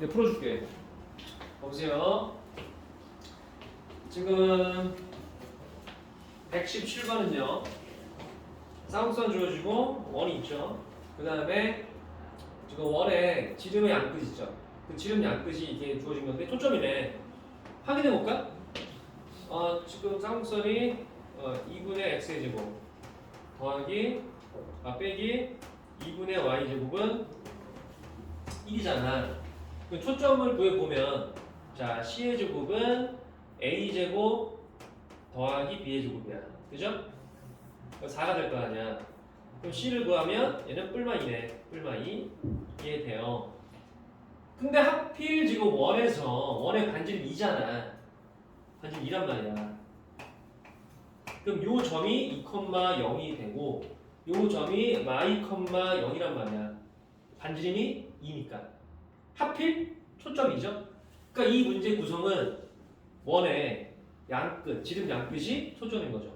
네, 풀어줄게. 보세요. 지금 117번은요. 쌍선 주어지고 원이 있죠. 그 다음에 지금 원에 지름의 양끝 있죠. 그 지름 양끝이 이게 주어진 건데 초점이네. 확인해 볼까? 어, 지금 쌍선이 어, 2분의 x의 제곱 더하기 아, 빼기 2분의 y 제곱은 1이잖아. 그 초점을 구해 보면 자 c의 제곱은 a 제곱 더하기 b의 제곱이야. 그죠? 4가 될 거 아니야. 그럼 c를 구하면 얘는 뿔마 2네. 뿔마 2 이해돼요. 근데 하필 지금 원에서 원의 반지름 2잖아. 반지름 2란 말이야. 그럼 요 점이 2, 0이 되고 요 점이 마이, 0이란 말이야. 반지름이 2니까. 하필 초점이죠. 그러니까 이 문제 구성은 원의 양끝, 지름 양끝이 초점인 거죠.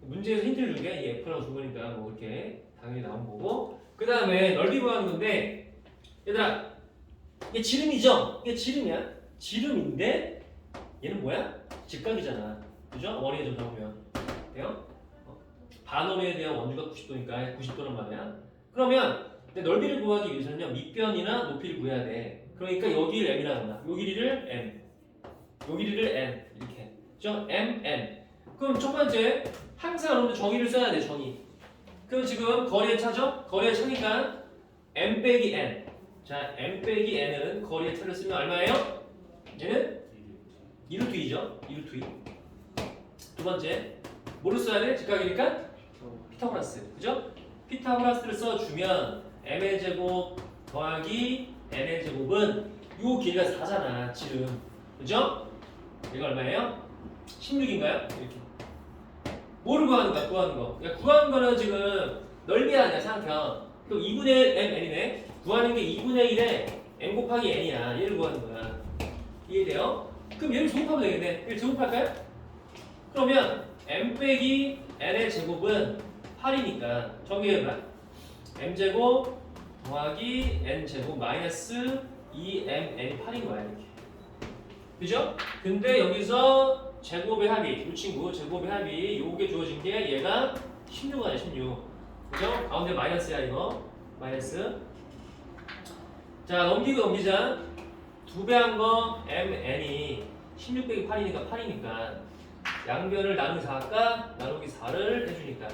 문제에서 힌트를 준게이준 거니까 뭐 이렇게 당연히 나온 거고. 그 다음에 넓이 구하는 건데 얘들아 이게 지름이죠? 이게 지름이야. 지름인데 얘는 뭐야? 직각이잖아. 그죠? 원의 점 잡으면 돼요? 어. 반원에 대한 원주가 90도니까 90도란 말이야. 그러면 근데 넓이를 구하기 위해서는요 밑변이나 높이를 구해야 돼. 그러니까 요 길이를 m이라거나 요 길이를 m, 요 길이를 n 이렇게. 그죠? m, n. 그럼 첫 번째 항상 여러분들 정의를 써야 돼 정의. 그럼 지금 거리의 차죠? 거리의 차니까 m 빼기 n. 자, m 빼기 n은 거리의 차를 쓰면 얼마예요? 얘는 2루트 2죠? 2루트 2. 두 번째, 뭐를 써야 돼? 직각이니까 피타고라스. 그죠? 피타고라스를 써주면 m의 제곱 더하기 n의 제곱은 요 길이가 4잖아, 지름. 그죠? 이거 얼마예요? 16인가요? 이렇게. 뭐를 구하는 거야, 구하는 거? 야, 구하는 거는 지금 넓이 아니야, 상평. 그럼 2분의 m, n이네. 구하는 게 2분의 1에 m 곱하기 n이야. 얘를 구하는 거야. 이해돼요? 그럼 얘를 제곱하면 되겠네. 얘를 제곱할까요? 그러면 m 빼기 n의 제곱은 8이니까 정리해봐. M 제곱 더하기 n 제곱 마이너스 2mn이 8인 거야 이렇게. 그죠? 근데 여기서 제곱의 합이 이 친구 제곱의 합이 요게 주어진 게 얘가 16 아니야 16. 그죠? 가운데 마이너스야 이거 마이너스. 자 넘기고 넘기자. 두 배 한 거 mn이 16 빼기 8이니까 8이니까 양변을 나누기 4가 나누기 4를 해주니까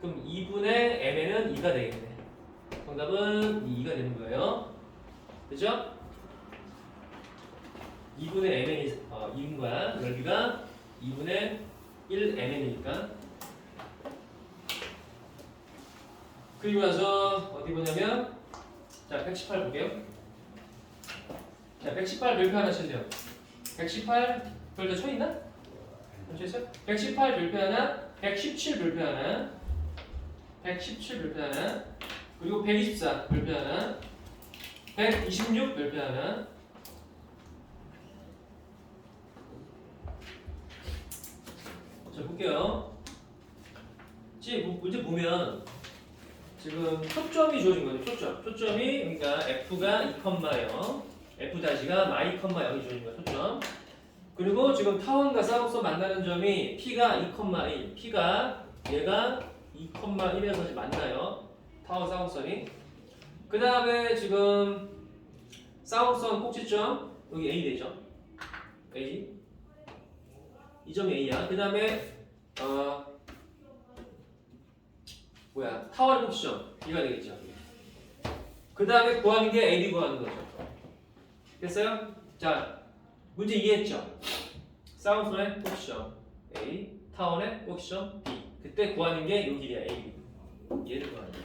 그럼 2분의 mn은 2가 되겠네. 정답은 2가 되는 거예요. 그죠? 2분의 mn이 어, 2인 거야. 넓이가 2분의 1 mn이니까. 그리고 나서 어디 보냐면 자, 118 볼게요. 자, 118 별표 하나 쳐주세요. 118 별표 쳐 있나? 쳐 있어? 118 별표 하나, 117 별표 하나, 117 별표 하나, 그리고 124 별표 하나, 126 별표 하나. 자, 볼게요. 지금 문- 문제 보면 지금 초점이 주어진 거죠. 초점. 초점이 그러니까 f가 2,0, f 다시가 마이 컴마 0이 주어진 거야. 초점. 그리고 지금 타원과 사우스 만나는 점이 p가 2,1, p가 얘가 2,1에서 만나요. 타원 사우선이. 그 다음에 지금 사우선 꼭지점 여기 A 되죠. A. 이 점이 A야. 그 다음에 어 뭐야 타워의 꼭지점 B가 되겠죠. 그 다음에 구하는 게 AB 구하는 거죠. 됐어요? 자 문제 이해했죠? 사우선의 꼭지점 A, 타원의 꼭지점 B. 그때 구하는 게 요 길이야 A. 얘를 구하는 거야.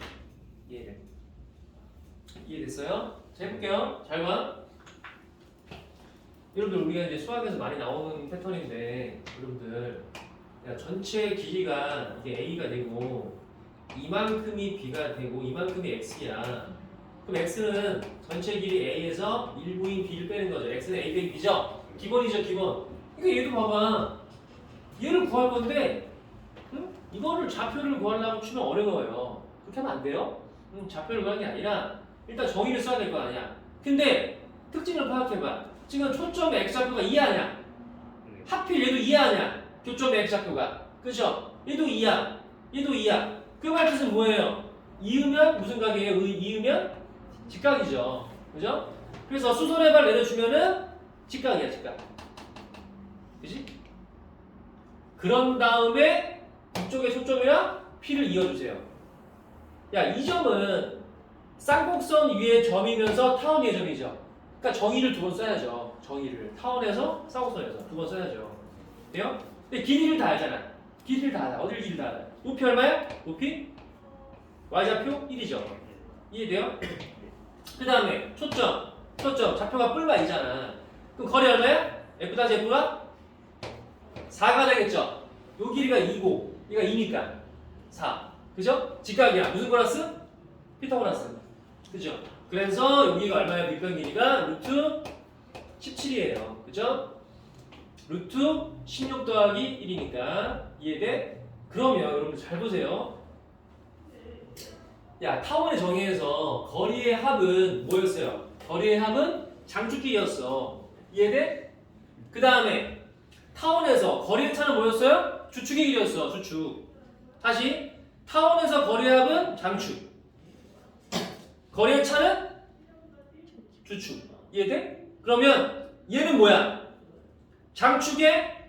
얘를. 이해됐어요? 자 해볼게요. 잘 봐. 여러분들 우리가 이제 수학에서 많이 나오는 패턴인데 여러분들 야, 전체 길이가 이게 A가 되고 이만큼이 B가 되고 이만큼이 X야. 그럼 X는 전체 길이 A에서 일부인 B를 빼는 거죠. X는 A 빼기 B죠? 기본이죠, 기본. 그러니까 얘도 봐봐. 얘를 구할 건데 응? 이거를 좌표를 구하려고 치면 어려워요. 그렇게 하면 안 돼요. 응, 좌표를 구하는 게 아니라 일단 정의를 써야 될 거 아니야. 근데 특징 초점을 파악해봐. 지금 초점의 X좌표가 2야냐? 하필 얘도 2야냐? 교점의 X좌표가. 그죠? 얘도 2야. 얘도 2야. 그 말뜻은 뭐예요? 이으면 무슨 각이에요? 의- 이으면 직각이죠. 그죠? 그래서 수선의 발 내려주면은 직각이야, 직각. 그지? 그런 다음에 이쪽에 초점이랑 P를 이어주세요. 야, 이 점은 쌍곡선 위에 점이면서 타원 위에 점이죠. 그러니까 정의를 두 번 써야죠. 정의를 타원에서 쌍곡선에서 두 번 써야죠. 돼요? 근데 길이를 다 알잖아. 길이를 다 알아. 어딜 길이를 다 알아. 높이 얼마야? 높이? y좌표 1이죠. 이해돼요? 그 다음에 초점. 초점. 좌표가 뿔바이잖아. 그럼 거리 얼마야? f 다시 f가 4가 되겠죠. 요 길이가 2고, 얘가 2니까 4. 그죠? 직각이야. 무슨 플러스? 피타고라스. 그죠? 그래서 여기가 얼마야? 밑변 길이가 루트 17이에요. 그죠? 루트 16 더하기 1이니까 이해돼? 그러면 여러분 잘 보세요. 야 타원의 정의에서 거리의 합은 뭐였어요? 거리의 합은 장축기였어. 이해돼? 그 다음에 타원에서 거리의 차는 뭐였어요? 주축의 길이었어. 주축. 다시 타원에서 합은 장축. 거리의 차는 주축. 이해돼? 그러면 얘는 뭐야? 장축의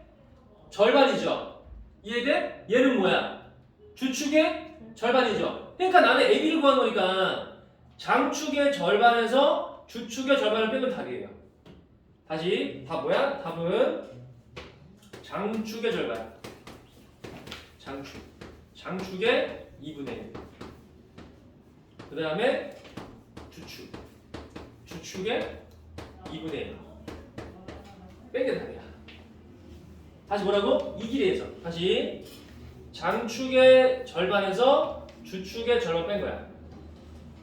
절반이죠. 이해돼? 얘는 뭐야? 주축의 절반이죠. 그러니까 나는 AB를 구하는 거니까 장축의 절반에서 주축의 절반을 빼면 답이에요. 다시 답 뭐야? 답은 장축의 절반. 장축. 장축의 2분의 1. 그 다음에 주축. 주축의 2분의 1. 빼게 답이야. 다시 뭐라고? 이 길이에서. 다시 장축의 절반에서 주축의 절반 뺀 거야.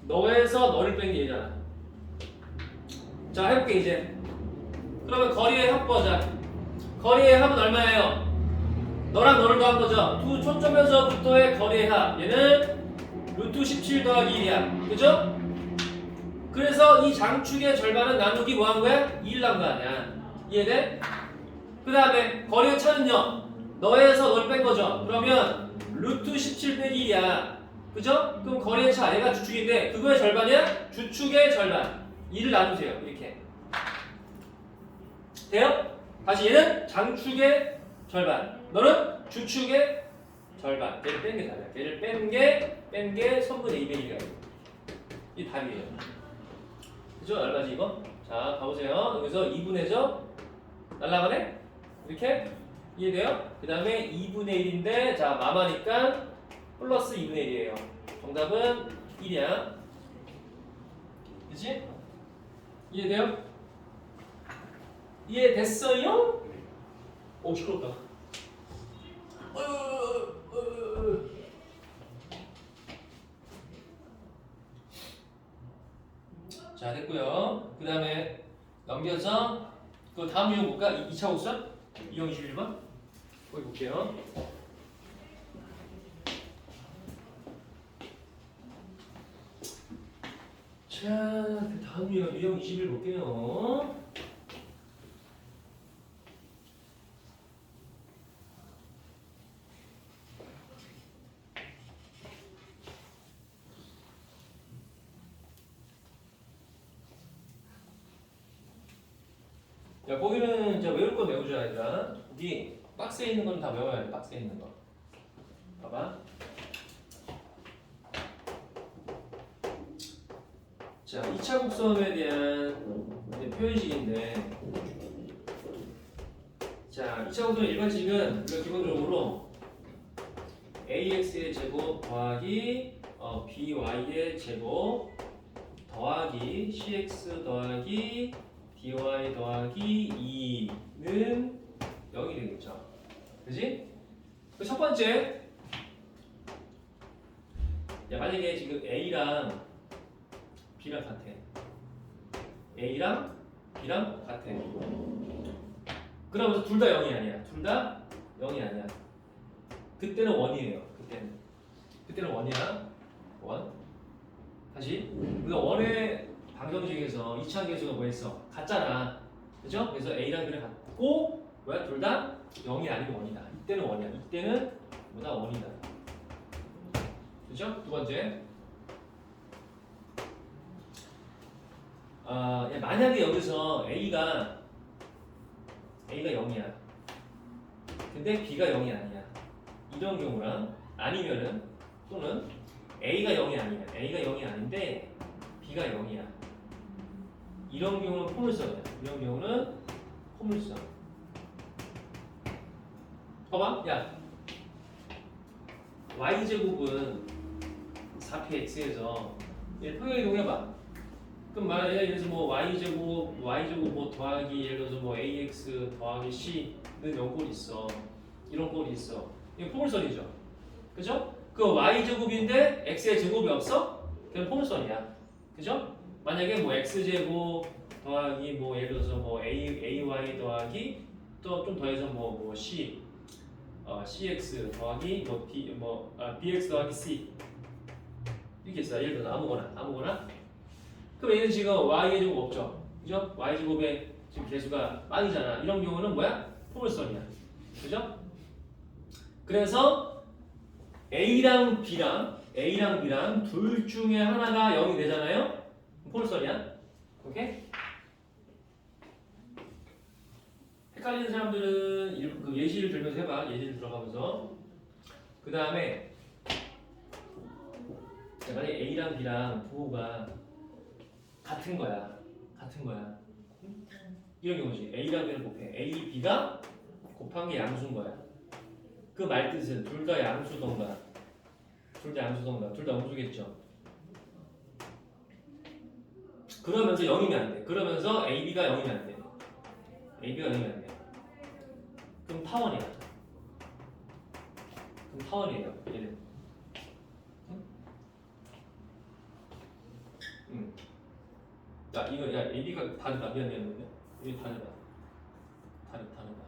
너에서 너를 뺀 게 얘잖아. 자 해볼게 이제. 그러면 거리의 합 보자. 거리의 합은 얼마예요? 너랑 너를 더한 거죠. 두 초점에서부터의 거리의 합. 얘는 루트 17 더하기 1이야. 그죠? 그래서 이 장축의 절반은 나누기 뭐 한 거야? 2를 난거 아니야. 이해돼? 그 다음에 거리의 차는요. 너에서 너를 뺀 거죠. 그러면 루트 17 빼기 1이야. 그죠? 그럼 거리의 차 얘가 주축인데 그거의 절반이야? 주축의 절반. 2를 나누세요. 이렇게. 돼요? 다시 얘는 장축의 절반. 너는 주축의 절반. 얘를 뺀 게 답이야. 얘를 뺀 게, 뺀게 선분의 200이가 이 답이에요. 그죠? 얼마지 이거? 자, 가보세요. 여기서 2분의 죠 날라가네? 이렇게? 이해돼요? 그 다음에 2분의 1인데, 자, 마마니까 플러스 2분의 1이에요. 정답은 1이야. 그치? 이해돼요? 이해됐어요? 오, 시끄럽다. 어, 어, 어. 자, 됐고요. 그 다음에 넘겨서 그 다음 유형 볼까? 2차 곡선? 유형 21번? 거기 볼게요. 자, 그 다음 유형, 유형 21 볼게요. 야, 거기는 이제 외울 거 외우자, 얘들아. 거기 박스에 있는 건 다 외워야 돼, 박스에 있는 거. 봐봐. 자, 2차 곡선에 대한 표현식인데, 자, 2차 곡선 일반식은 우리가 기본적으로 ax의 제곱 더하기 어, by의 제곱 더하기 cx 더하기 dy 더하기 2는 0이 되겠죠. 그지? 그첫 번째. 야, 만약에 지금 A랑 B랑 같아. A랑 B랑 같아. 그러면서 둘 다 0이 아니야. 둘 다 0이 아니야. 그때는 원이에요. 그때는. 그때는 원이야. 원. 다시. 우리가 원의 방정식에서 이차항 계수가 뭐였어? 같잖아. 그죠? 그래서 A랑 B를 같고 뭐야? 둘 다 0이 아니고 1이다. 이때는 1이야. 이때는 뭐다? 1이다. 그죠? 두 번째. 아, 야, 만약에 여기서 A가 A가 0이야. 근데 B가 0이 아니야. 이런 경우랑 아니면은 또는 A가 0이 아니야. A가 0이 아닌데 B가 0이야. 이런 경우는 포물선이야. 이런 경우는 포물선. 봐봐, 야, y 제곱은 4px에서 얘 평행 이동해봐. 그럼 만약에 예를 들어서 뭐 y 제곱, y 제곱 뭐 더하기 예를 들어서 뭐 ax 더하기 c는 이런 꼴이 있어. 이런 꼴이 있어. 이거 포물선이죠. 그죠? 그 y 제곱인데 x의 제곱이 없어? 그럼 포물선이야. 그죠? 만약에 뭐 x 제곱 더하기 뭐 예를 들어서 뭐 a ay 더하기 또 좀 더해서 뭐 뭐 c 어, cx 더하기 뭐 b 뭐 아, bx 더하기 c 이렇게 있어. 예를 들어 아무거나 아무거나. 그럼 얘는 지금 y의 제곱 없죠. 그죠? y 제곱의 지금 개수가 빵이잖아. 이런 경우는 뭐야? 포물선이야. 그죠? 그래서 a랑 b랑 a랑 b랑 둘 중에 하나가 0이 되잖아요. 포물선이야. 오케이? 헷갈리는 사람들은 이- 그 예시를 들면서 해봐. 예시를 들어가면서. 그 다음에 만약에 A랑 B랑 부호가 같은 거야. 같은 거야. 응? 이런 경우지. A랑 B를 곱해. A, B가 곱한 게 양수인 거야. 그 말뜻은 둘 다 양수던가 둘 다 양수던가 둘 다 음수겠죠. 그러면서 0이면 안 돼. 그러면서 AB가 0이면 안 돼. AB가 0이면 안 돼. 그럼 타원이야. 그럼 타원이에요. 얘는. 응? 응. 야 이거 야 AB가 다르다. 미안 미안 미안. 이게 다르다. 다르 다르다.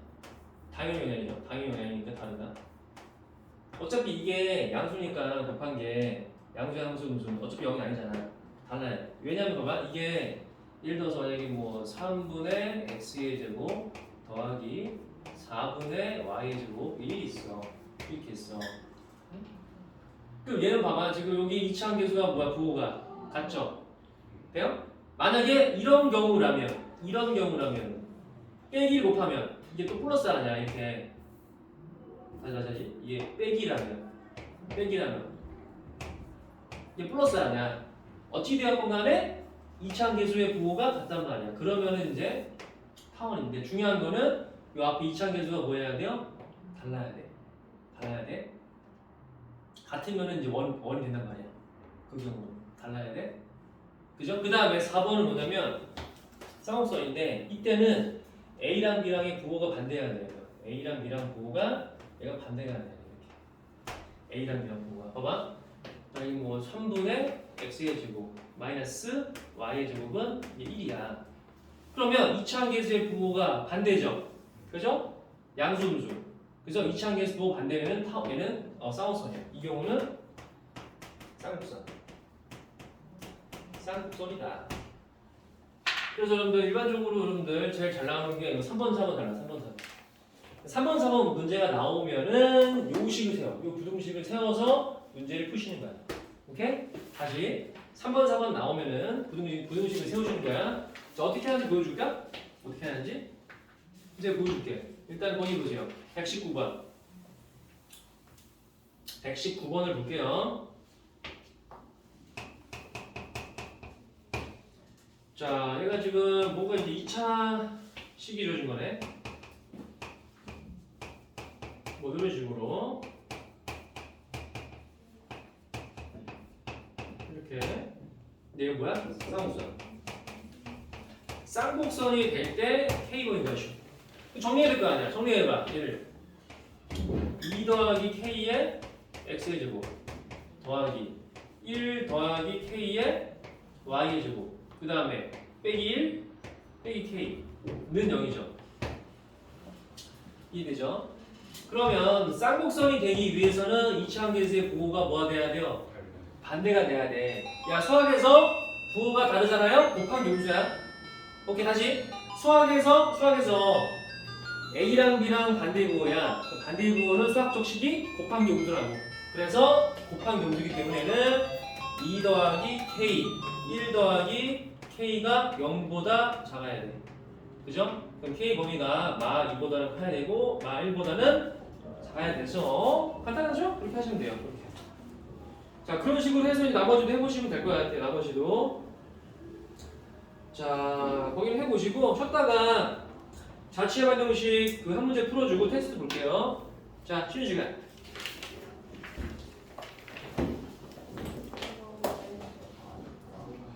당연히 아니죠. 당연히 아니니까 다르다. 어차피 이게 양수니까 곱한 게 양수 양수 음수 어차피 0이 아니잖아. 달라요. 왜냐면 봐봐 이게 예를 들어서 만약에 뭐 3분의 x의 제곱 더하기 4분의 y의 제곱 1이 있어. 이렇게 있어. 응? 그럼 얘는 봐봐 지금 여기 이차항 계수가 뭐야 부호가 같죠? 돼요? 만약에 이런 경우라면 이런 경우라면 빼기 곱하면 이게 또 플러스 아니야 이렇게 다시 다시 다시 이게 빼기라면 빼기라면 이게 플러스 아니야 어찌 되었건 간에 이차항 계수의 부호가 같단 말이야 그러면은 이제 타원인데 중요한 거는 이 앞에 이차항 계수가 뭐 해야 돼요? 달라야 돼 달라야 돼 같으면은 이제 원, 원이 된단 말이야 그 경우 달라야 돼 그죠? 그 다음에 4번은 뭐냐면 쌍곡선인데 이때는 A랑 B랑의 부호가 반대가 돼요. A랑 B랑 부호가 얘가 반대가 돼요. A랑 B랑 부호가 봐봐. 여기 뭐 3분의 x의 제곱 마이너스 y의 제곱은 이게 1이야. 그러면 이차항 계수의 부호가 반대죠. 그죠? 양수음수. 그래서 이차항 계수 부호 반대면은 타, 얘는 어, 쌍곡선이야. 이 경우는 쌍곡선. 쌍곡선이다. 그래서 여러분들 일반적으로 여러분들 제일 잘 나오는 게 이거 3번, 4번 달라. 3번, 4번. 3번, 4번 문제가 나오면은 요 식을 세워. 요 부등식을 세워서 문제를 푸시는 거야. 오케이? 다시 3번, 4번 나오면은 부등식, 부등식을 세우시는 거야. 자, 어떻게 하는지 보여줄까? 어떻게 하는지? 이제 보여줄게. 일단 거기 보세요. 119번. 119번을 볼게요. 자, 얘가 지금 뭔가 이제 2차 식이 이루어진 거네. 뭐 이런 식으로 이렇게. 근데 이거 뭐야? 쌍곡선. 쌍곡선이 될 때 K번인 것이 정리해야 될 거 아니야. 정리해봐 얘를. 2 더하기 K의 X의 제곱 더하기 1 더하기 K의 Y의 제곱. 그 다음에 빼기 1 빼기 K는 0이죠. 이해되죠? 그러면 쌍곡선이 되기 위해서는 이차항계수의 부호가 뭐가 돼야 돼요? 반대가 돼야 돼. 야 수학에서 부호가 다르잖아요? 곱한 용수야. 오케이 다시 수학에서 수학에서 A랑 B랑 반대 부호야. 그 반대 부호는 수학적 식이 곱한 용수라고. 그래서 곱한 용수기 때문에는 2 더하기 K, 1 더하기 K가 0보다 작아야 돼. 그죠? 그럼 K 범위가 마 2보다는 커야 되고 마 1보다는 작아야 돼서 간단하죠? 그렇게 하시면 돼요. 자 그런 식으로 해서 나머지도 해보시면 될 것 같아요. 나머지도. 자 거기를 해보시고 쉬었다가 자취의 반정식 그 한 문제 풀어주고 테스트 볼게요. 자 쉬는 시간.